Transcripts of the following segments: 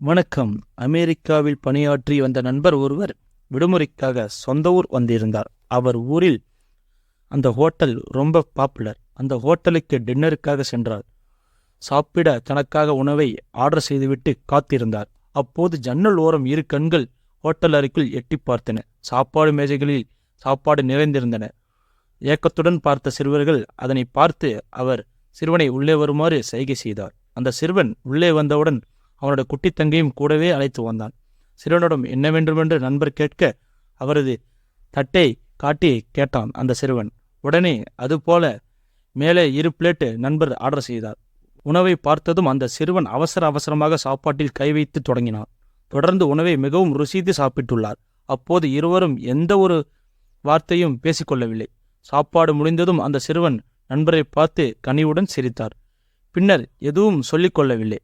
வணக்கம். அமெரிக்காவில் பணியாற்றி வந்த நண்பர் ஒருவர் விடுமுறைக்காக சொந்த ஊர் வந்திருந்தார். அவர் ஊரில் அந்த ஹோட்டல் ரொம்ப பாப்புலர் அந்த ஹோட்டலுக்கு டின்னருக்காக சென்றார். சாப்பிட தனக்காக உணவை ஆர்டர் செய்துவிட்டு காத்திருந்தார். அப்போது ஜன்னல் ஓரம் இரு கண்கள் ஹோட்டல் அறைக்குள் எட்டி பார்த்தன. சாப்பாடு மேஜைகளில் சாப்பாடு நிறைந்திருந்தன. ஏக்கத்துடன் பார்த்த சிறுவர்கள் அதனை பார்த்து அவர் சிறுவனை உள்ளே வருமாறு சைகை செய்தார். அந்த சிறுவன் உள்ளே வந்தவுடன் அவனோட குட்டி தங்கையும் கூடவே அழைத்து வந்தான். சிறுவனிடம் என்னவென்றுமென்று நண்பர் கேட்க அவரது தட்டை காட்டி கேட்டான் அந்த சிறுவன். உடனே அதுபோல மேலே இரு பிளேட்டு நண்பர் ஆர்டர் செய்தார். உணவை பார்த்ததும் அந்த சிறுவன் அவசர அவசரமாக சாப்பாட்டில் கை வைத்து தொடங்கினான். தொடர்ந்து உணவை மிகவும் ருசித்து சாப்பிட்டுள்ளார். அப்போது இருவரும் எந்த ஒரு வார்த்தையும் பேசிக்கொள்ளவில்லை. சாப்பாடு முடிந்ததும் அந்த சிறுவன் நண்பரை பார்த்து கனிவுடன் சிரித்தார். பின்னர் எதுவும் சொல்லிக் கொள்ளவில்லை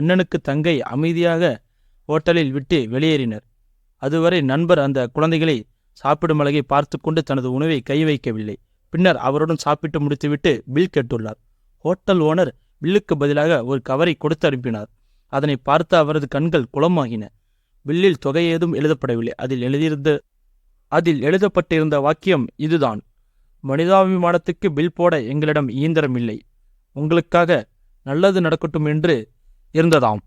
அண்ணனுக்கு தங்கை அமைதியாக ஹோட்டலில் விட்டு வெளியேறினர். அதுவரை நண்பர் அந்த குழந்தைகளை சாப்பிடும் அழகை பார்த்து கொண்டு தனது உணவை கை வைக்கவில்லை. பின்னர் அவருடன் சாப்பிட்டு முடித்துவிட்டு பில் கேட்டுள்ளார். ஹோட்டல் ஓனர் பில்லுக்கு பதிலாக ஒரு கவரை கொடுத்து அனுப்பினார் அதனை பார்த்த அவரது கண்கள் குளமாகின. பில்லில் தொகை ஏதும் எழுதப்படவில்லை. அதில் எழுதியிருந்த அதில் எழுதப்பட்டிருந்த வாக்கியம் இதுதான். மனிதாபிமானத்துக்கு பில் போட எங்களிடம் இயந்திரம் இல்லை உங்களுக்காக நல்லது நடக்கட்டும் என்று இருந்ததாம்.